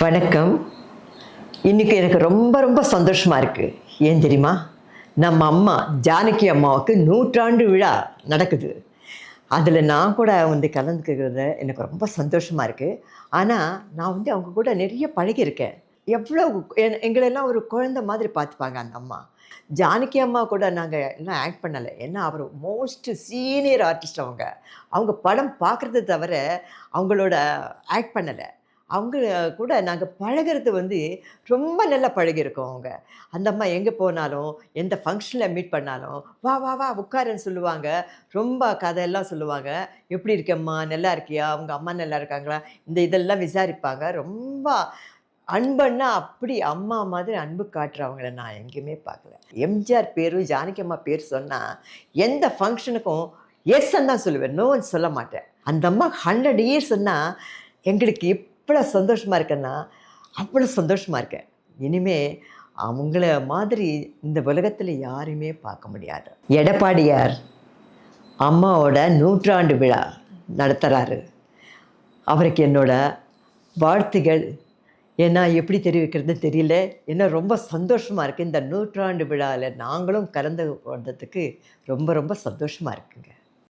வணக்கம். இன்றைக்கி எனக்கு ரொம்ப ரொம்ப சந்தோஷமாக இருக்குது ஏன் தெரியுமா? நம்ம அம்மா ஜானகி அம்மாவுக்கு நூற்றாண்டு விழா நடக்குது. அதில் நான் கூட வந்து கலந்துக்கிறது எனக்கு ரொம்ப சந்தோஷமாக இருக்குது ஆனால் நான் வந்து அவங்க கூட நிறைய பழகியிருக்கேன். எவ்வளோ எ- எங்களெல்லாம் ஒரு குழந்தை மாதிரி பார்த்துப்பாங்க அந்த அம்மா. ஜானகி அம்மா கூட நாங்கள் எல்லாம் ஆக்ட் பண்ணலை. ஏன்னா அவர் மோஸ்ட் சீனியர் ஆர்டிஸ்ட் அவங்க. அவங்க படம் பார்க்குறத தவிர அவங்களோட ஆக்ட் பண்ணலை. அவங்க கூட நாங்கள் பழகுறது வந்து ரொம்ப நல்லா பழகியிருக்கோம் அவங்க. அந்த அம்மா எங்கே போனாலும் எந்த ஃபங்க்ஷனில் மீட் பண்ணாலும் வா வா வா உட்காருன்னு சொல்லுவாங்க. ரொம்ப கதையெல்லாம் சொல்லுவாங்க. எப்படி இருக்கம்மா? நல்லா இருக்கியா? அவங்க அம்மா நல்லா இருக்காங்களா? இந்த இதெல்லாம் விசாரிப்பாங்க. ரொம்ப அன்புன்னா அப்படி அம்மா மாதிரி அன்பு காட்டுறவங்கள நான் எங்கேயுமே பார்க்கல. எம்ஜிஆர் பேரும் ஜானகி அம்மா பேர் சொன்னால் எந்த ஃபங்க்ஷனுக்கும் எஸ் தான் சொல்லுவேன். நோன்னு சொல்ல மாட்டேன். அந்த அம்மா ஹண்ட்ரட் இயர்ஸ்ன்னா எங்களுக்கு எவ்வளோ சந்தோஷமாக இருக்கேன்னா அவ்வளோ சந்தோஷமாக இருக்கேன். இனிமே அவங்கள மாதிரி இந்த உலகத்தில் யாருமே பார்க்க முடியாது. எடப்பாடியார் அம்மாவோட நூற்றாண்டு விழா நடத்துகிறாரு அவருக்கு என்னோட வாழ்த்துகள். ஏன்னா எப்படி தெரிவிக்கிறது தெரியல. ஏன்னா ரொம்ப சந்தோஷமாக இருக்குது இந்த நூற்றாண்டு விழாவில் நாங்களும் கலந்து கொண்டதுக்கு ரொம்ப ரொம்ப சந்தோஷமாக இருக்குங்க.